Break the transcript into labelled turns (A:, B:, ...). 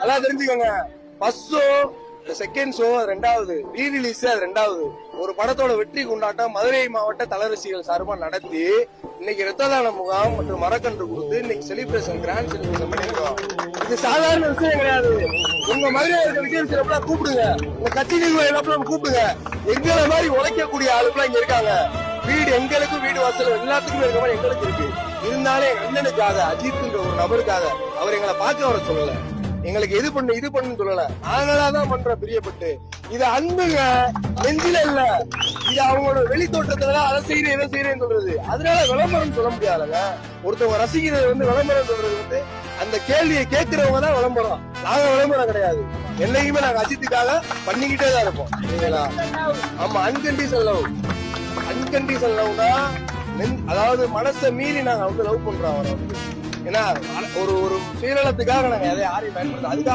A: நல்லா தெரிஞ்சுக்கோங்க. First show second show ரெண்டாவது. ரீ ரிலீஸ் அது ரெண்டாவது. ஒரு படத்தோட வெற்றி கொண்டாட்டம் மதுரை மாவட்ட தலரசிகள் சார்பாக நடத்தி இன்னைக்கு ரத்ததான முகாம் மற்றும் மரக்கன்று கொடுத்து இன்னைக்கு செலிப்ரேஷன் கிராண்ட் செலிப்ரேஷன் பண்ணிருக்கோம் இது சாதாரண விஷயம் கிடையாது. உங்க மதுரை இருக்க விஜய் சிறப்புலாம் கூப்பிடுங்க. உங்க கட்சி நிர்வாகிகள் கூப்பிடுங்க. எங்களை மாதிரி உழைக்கக்கூடிய ஆளுக்கெல்லாம் இங்க இருக்காங்க. வீடு எங்களுக்கும் வீடு வாசல் எல்லாத்துக்குமே இருக்க மாதிரி எங்களுக்கு இருக்கு. இருந்தாலும் எங்க அண்ணனுக்காக அஜித்ன்ற ஒரு நபருக்காக அவர் எங்களை பார்க்க வர சொல்லலை. எங்களுக்கு இது பண்ணு இது பண்ணுன்னு சொல்லல. நாங்களாதான் பண்றோம் பிரியப்பட்டு. இது அன்புங்க நெஞ்சில இல்ல. இது அவங்களோட வெளி தோட்டத்துல அதை செய்யறேன் இதை செய்யறேன்னு சொல்றது. அதனால விளம்பரம் சொல்ல முடியாதுங்க. ஒருத்தவங்க ரசிக்கிறது வந்து விளம்பரம் சொல்றது வந்து அந்த கேள்வியை கேட்கிறவங்க தான் விளம்பரம். நாங்க விளம்பரம் கிடையாது. என்னைக்குமே நாங்க அஜித்துக்காக பண்ணிக்கிட்டே தான் இருப்போம். சரிங்களா? ஆமா அன்கண்டிஷன் லவ் அன்கண்டிஷன் லவ்னா அதாவது மனசை மீறி நாங்க வந்து லவ் பண்றோம் அவரை வந்து. ஏன்னா ஒரு ஒரு சுயநலத்துக்காக நாங்க எதை யாரையும் பயன்படுத்த அதுக்காக